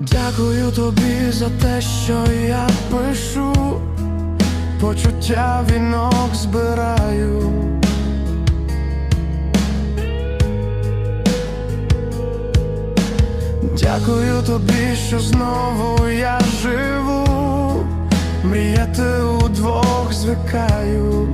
Дякую тобі за те, що я пишу, почуття вінок збираю. Дякую тобі, що знову я живу, мріяти удвох звикаю.